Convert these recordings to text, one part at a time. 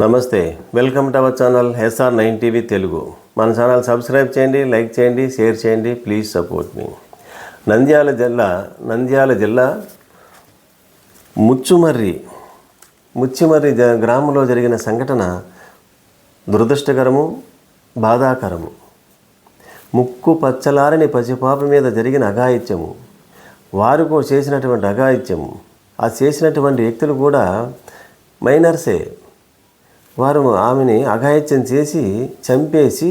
నమస్తే welcome to our channel SR nine TV Telugu. మన channel subscribe చేయండి like చేయండి షేర్ చేయండి ప్లీజ్ సపోర్ట్ మీ. నంద్యాల జిల్లా నంద్యాల జిల్లా ముచ్చుమర్రి ముచ్చిమర్రి గ్రామంలో జరిగిన సంఘటన దురదృష్టకరము బాధాకరము. ముక్కు పచ్చలారని పసిపాప మీద జరిగిన అఘాయిత్యము వారు చేసినటువంటి అఘాయిత్యము ఆ చేసినటువంటి వ్యక్తులు కూడా మైనర్సే. వారు ఆమెని అఘాయిత్యం చేసి చంపేసి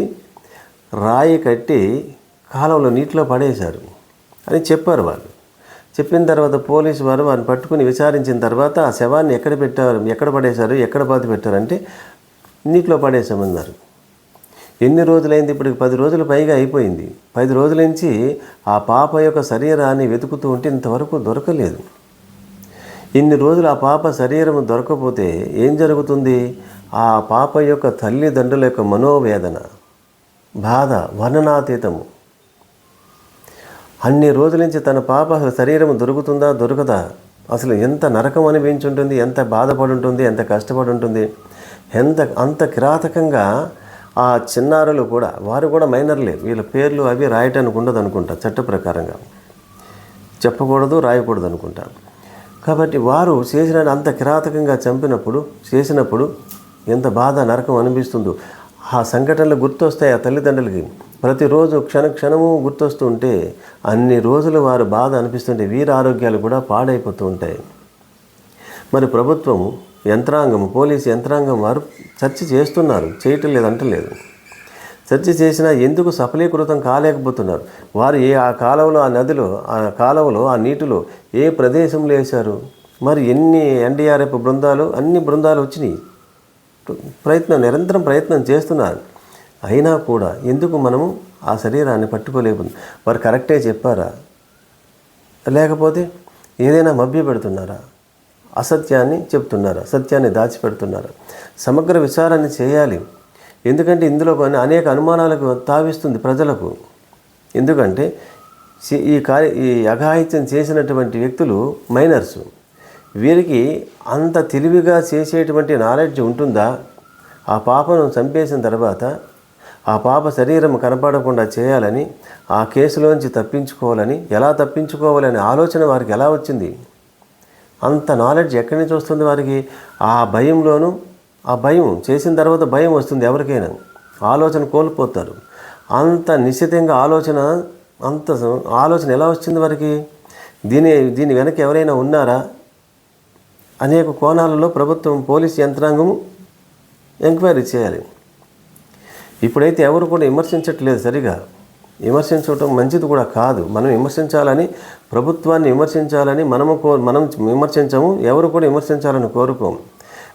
రాయి కట్టి కాలంలో నీటిలో పడేశారు అని చెప్పారు వాళ్ళు. చెప్పిన తర్వాత పోలీసు వారు వారిని పట్టుకుని విచారించిన తర్వాత ఆ శవాన్ని ఎక్కడ పెట్టారు ఎక్కడ పడేశారు ఎక్కడ పాతి పెట్టారంటే నీటిలో పడేసామన్నారు ఎన్ని రోజులైంది? ఇప్పటికి పది రోజులు పైగా అయిపోయింది. పది రోజుల నుంచి ఆ పాప యొక్క శరీరాన్ని వెతుకుతూ ఉంటే ఇంతవరకు దొరకలేదు. ఇన్ని రోజులు ఆ పాప శరీరం దొరకకపోతే ఏం జరుగుతుంది? ఆ పాప యొక్క తల్లిదండ్రుల యొక్క మనోవేదన బాధ వర్ణనాతీతము. అన్ని రోజుల నుంచి తన పాప అసలు శరీరం దొరుకుతుందా దొరకదా? అసలు ఎంత నరకం అనిపించుంటుంది ఎంత బాధపడి ఉంటుంది ఎంత కష్టపడి ఉంటుంది ఎంత అంత కిరాతకంగా ఆ చిన్నారులు కూడా వారు కూడా మైనర్లే. వీళ్ళ పేర్లు అవి రాయటానికి ఉండదు అనుకుంటా చట్ట ప్రకారంగా. చెప్పకూడదు రాయకూడదు అనుకుంటా కాబట్టి వారు చేసిన అంత కిరాతకంగా చంపినప్పుడు చేసినప్పుడు ఎంత బాధ నరకం అనిపిస్తుందో. ఆ సంఘటనలు గుర్తొస్తాయి ఆ తల్లిదండ్రులకి. ప్రతిరోజు క్షణ క్షణము గుర్తొస్తూ ఉంటే అన్ని రోజులు వారు బాధ అనిపిస్తుంటే వీర ఆరోగ్యాలు కూడా పాడైపోతూ ఉంటాయి. మరి ప్రభుత్వము యంత్రాంగం పోలీసు యంత్రాంగం వారు చర్చ చేస్తున్నారు. చేయటం లేదంటలేదు. చర్చ చేసినా ఎందుకు సఫలీకృతం కాలేకపోతున్నారు? వారు ఏ ఆ కాలంలో ఆ నదిలో ఆ కాలంలో ఆ నీటిలో ఏ ప్రదేశంలో వేశారు మరి ఎన్ని ఎన్డీఆర్ఎఫ్ బృందాలు అన్ని బృందాలు వచ్చినాయి. ప్రయత్నం నిరంతరం ప్రయత్నం చేస్తున్నారు. అయినా కూడా ఎందుకు మనము ఆ శరీరాన్ని పట్టుకోలేకపోతుంది వారు కరెక్టే చెప్పారా? లేకపోతే ఏదైనా మభ్య పెడుతున్నారా అసత్యాన్ని చెప్తున్నారా? సత్యాన్ని దాచిపెడుతున్నారా? సమగ్ర విచారాన్ని చేయాలి. ఎందుకంటే ఇందులో కొన్ని అనేక అనుమానాలకు తావిస్తుంది ప్రజలకు. ఎందుకంటే ఈ కార్య ఈ అఘాయిత్యం చేసినటువంటి వ్యక్తులు మైనర్స్. వీరికి అంత తెలివిగా చేసేటువంటి నాలెడ్జ్ ఉంటుందా? ఆ పాపను చంపేసిన తర్వాత ఆ పాప శరీరం కనపడకుండా చేయాలని ఆ కేసులోంచి తప్పించుకోవాలని ఎలా తప్పించుకోవాలనే ఆలోచన వారికి ఎలా వచ్చింది? అంత నాలెడ్జ్ ఎక్కడి నుంచి వస్తుంది వారికి? ఆ భయంలోనూ ఆ భయం చేసిన తర్వాత భయం వస్తుంది ఎవరికైనా. ఆలోచన కోల్పోతారు. అంత నిశ్చితంగా ఆలోచన అంత స- ఆలోచన ఎలా వచ్చింది వారికి? దీని దీని వెనక ఎవరైనా ఉన్నారా? అనేక కోణాలలో ప్రభుత్వం పోలీస్ యంత్రాంగము ఎంక్వైరీ చేయాలి. ఇప్పుడైతే ఎవరు కూడా విమర్శించట్లేదు సరిగా. విమర్శించడం మంచిది కూడా కాదు. మనం విమర్శించాలని ప్రభుత్వాన్ని విమర్శించాలని మనము కో మనం విమర్శించము ఎవరు కూడా విమర్శించాలని కోరుకోము.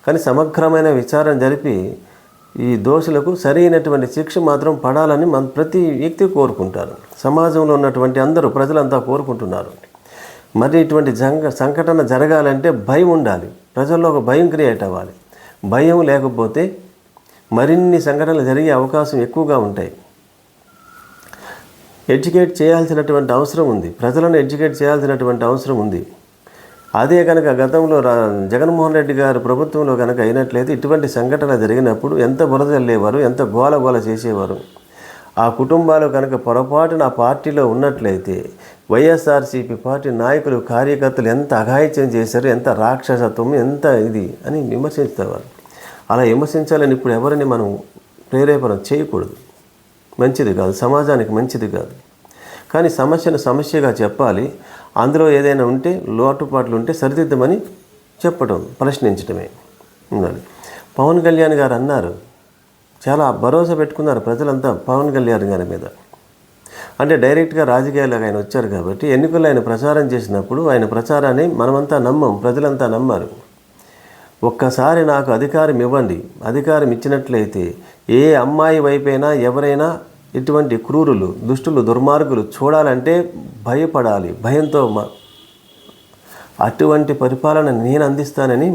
కానీ సమగ్రమైన విచారణ జరిపి ఈ దోషులకు సరైనటువంటి శిక్ష మాత్రం పడాలని మన ప్రతి వ్యక్తి కోరుకుంటారు. సమాజంలో ఉన్నటువంటి అందరూ ప్రజలంతా కోరుకుంటున్నారు. మరి ఇటువంటి జంగ సంఘటన జరగాలంటే భయం ఉండాలి. ప్రజల్లో ఒక భయం క్రియేట్ అవ్వాలి. భయం లేకపోతే మరిన్ని సంఘటనలు జరిగే అవకాశం ఎక్కువగా ఉంటాయి. ఎడ్యుకేట్ చేయాల్సినటువంటి అవసరం ఉంది. ప్రజలను ఎడ్యుకేట్ చేయాల్సినటువంటి అవసరం ఉంది. అదే కనుక గతంలో రా జగన్మోహన్ రెడ్డి గారు ప్రభుత్వంలో కనుక అయినట్లయితే ఇటువంటి సంఘటన జరిగినప్పుడు ఎంత బురద చల్లేవారు ఎంత గోల గోల చేసేవారు? ఆ కుటుంబాలు కనుక పొరపాటున ఆ పార్టీలో ఉన్నట్లయితే వైఎస్ఆర్సీపీ పార్టీ నాయకులు కార్యకర్తలు ఎంత అఘాయిత్యం చేశారు ఎంత రాక్షసత్వం ఎంత ఇది అని విమర్శించేవారు. అలా విమర్శించాలని ఇప్పుడు ఎవరిని మనం ప్రేరేపణ చేయకూడదు. మంచిది కాదు సమాజానికి మంచిది కాదు. కానీ సమస్యను సమస్యగా చెప్పాలి. అందులో ఏదైనా ఉంటే లోటుపాట్లు ఉంటే సరిదిద్దమని చెప్పడం ప్రశ్నించడమే ఉండాలి. పవన్ కళ్యాణ్ గారు అన్నారు చాలా భరోసా పెట్టుకున్నారు ప్రజలంతా పవన్ కళ్యాణ్ గారి మీద. అంటే డైరెక్ట్గా రాజకీయాలకు ఆయన వచ్చారు కాబట్టి ఎన్నికల్లో ఆయన ప్రచారం చేసినప్పుడు ఆయన ప్రచారాన్ని మనమంతా నమ్మం ప్రజలంతా నమ్మారు. ఒక్కసారి నాకు అధికారం ఇవ్వండి. అధికారం ఇచ్చినట్లయితే ఏ అమ్మాయి వైపైనా ఎవరైనా ఇటువంటి క్రూరులు దుష్టులు దుర్మార్గులు చూడాలంటే భయపడాలి భయంతో అటువంటి పరిపాలన నేను అందిస్తానని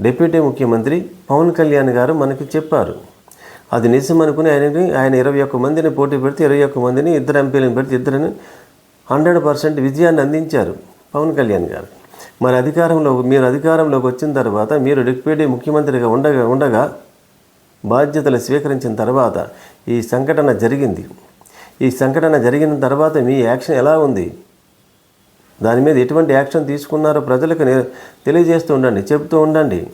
డిప్యూటీ ముఖ్యమంత్రి పవన్ కళ్యాణ్ గారు మనకి చెప్పారు. అది నిజం అనుకుని ఆయనని ఆయన ఇరవై ఒక్క మందిని పోటీ పెడితే ఇరవై ఒక్క మందిని ఇద్దరు ఎంపీలను పెడితే ఇద్దరిని హండ్రెడ్ పర్సెంట్ విజయాన్ని అందించారు పవన్ కళ్యాణ్ గారు. మరి అధికారంలో మీరు అధికారంలోకి వచ్చిన తర్వాత మీరు డిప్యూటీ ముఖ్యమంత్రిగా ఉండగా ఉండగా బాధ్యతలు స్వీకరించిన తర్వాత ఈ సంఘటన జరిగింది. ఈ సంఘటన జరిగిన తర్వాత మీ యాక్షన్ ఎలా ఉంది? దాని మీద ఎటువంటి యాక్షన్ తీసుకున్నారో ప్రజలకు తెలియజేస్తూ ఉండండి చెప్తూ ఉండండి.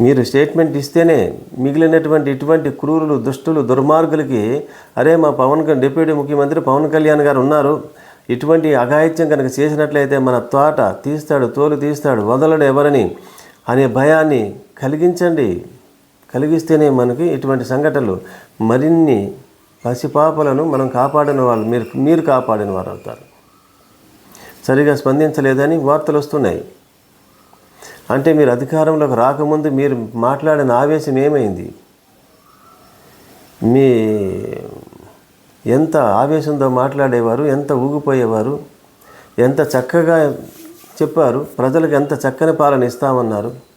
మీరు స్టేట్మెంట్ ఇస్తేనే మిగిలినటువంటి ఇటువంటి క్రూరులు దుష్టులు దుర్మార్గులకి అరే మా పవన్ డిప్యూటీ ముఖ్యమంత్రి పవన్ కళ్యాణ్ గారు ఉన్నారు. ఇటువంటి అఘాయిత్యం కనుక చేసినట్లయితే మన తోట తీస్తాడు తోలు తీస్తాడు వదలడు ఎవరని? అనే భయాన్ని కలిగించండి. కలిగిస్తేనే మనకి ఇటువంటి సంఘటనలు మరిన్ని పసిపాపలను మనం కాపాడిన వాళ్ళు మీరు మీరు కాపాడిన వారు అవుతారు సరిగా స్పందించలేదని వార్తలు వస్తున్నాయి. అంటే మీరు అధికారంలోకి రాకముందు మీరు మాట్లాడిన ఆవేశం ఏమైంది? మీ ఎంత ఆవేశంతో మాట్లాడేవారు ఎంత ఊగిపోయేవారు ఎంత చక్కగా చెప్పారు ప్రజలకు ఎంత చక్కని పాలన ఇస్తామన్నారు?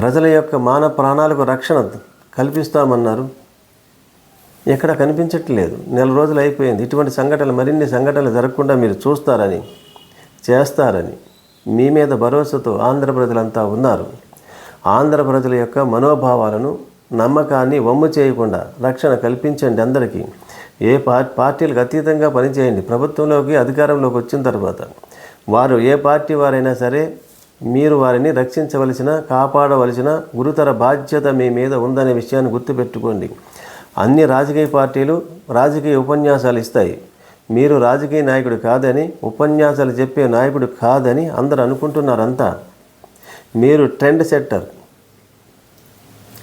ప్రజల యొక్క మాన ప్రాణాలకు రక్షణ కల్పిస్తామన్నారు. ఎక్కడ కనిపించట్లేదు. నెల రోజులు అయిపోయింది. ఇటువంటి సంఘటనలు మరిన్ని సంఘటనలు జరగకుండా మీరు చూస్తారని చేస్తారని మీ మీద భరోసాతో ఆంధ్ర ప్రజలంతా ఉన్నారు. ఆంధ్ర ప్రజల యొక్క మనోభావాలను నమ్మకాన్ని వమ్ము చేయకుండా రక్షణ కల్పించండి అందరికీ. ఏ పార్ పార్టీలకు అతీతంగా పనిచేయండి. ప్రభుత్వంలోకి అధికారంలోకి వచ్చిన తర్వాత వారు ఏ పార్టీ వారైనా సరే మీరు వారిని రక్షించవలసిన కాపాడవలసిన గురుతర బాధ్యత మీ మీద ఉందనే విషయాన్ని గుర్తుపెట్టుకోండి. అన్ని రాజకీయ పార్టీలు రాజకీయ ఉపన్యాసాలు ఇస్తాయి. మీరు రాజకీయ నాయకుడు కాదని ఉపన్యాసాలు చెప్పే నాయకుడు కాదని అందరు అనుకుంటున్నారంతా. మీరు ట్రెండ్ సెట్టర్.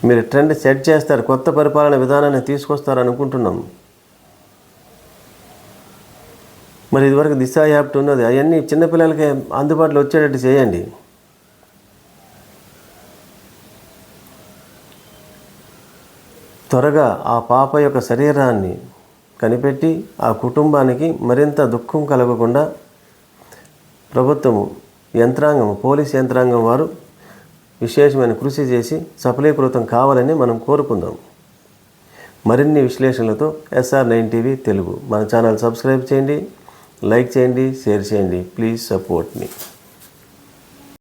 మీరు ట్రెండ్ సెట్ చేస్తారు కొత్త పరిపాలన విధానాన్ని తీసుకొస్తారు అనుకుంటున్నాం. మరి ఇదివరకు దిశ యాప్ట్ ఉన్నది అవన్నీ చిన్నపిల్లలకి అందుబాటులో వచ్చేటట్టు చేయండి. త్వరగా ఆ పాప యొక్క శరీరాన్ని కనిపెట్టి ఆ కుటుంబానికి మరింత దుఃఖం కలగకుండా ప్రభుత్వము యంత్రాంగం పోలీస్ యంత్రాంగం వారు విశేషమైన కృషి చేసి సఫలీకృతం కావాలని మనం కోరుకుందాం. మరిన్ని విశ్లేషణలతో ఎస్ఆర్ నైన్ టీవీ తెలుగు. మన ఛానల్ సబ్స్క్రైబ్ చేయండి లైక్ చేయండి షేర్ చేయండి. Please support me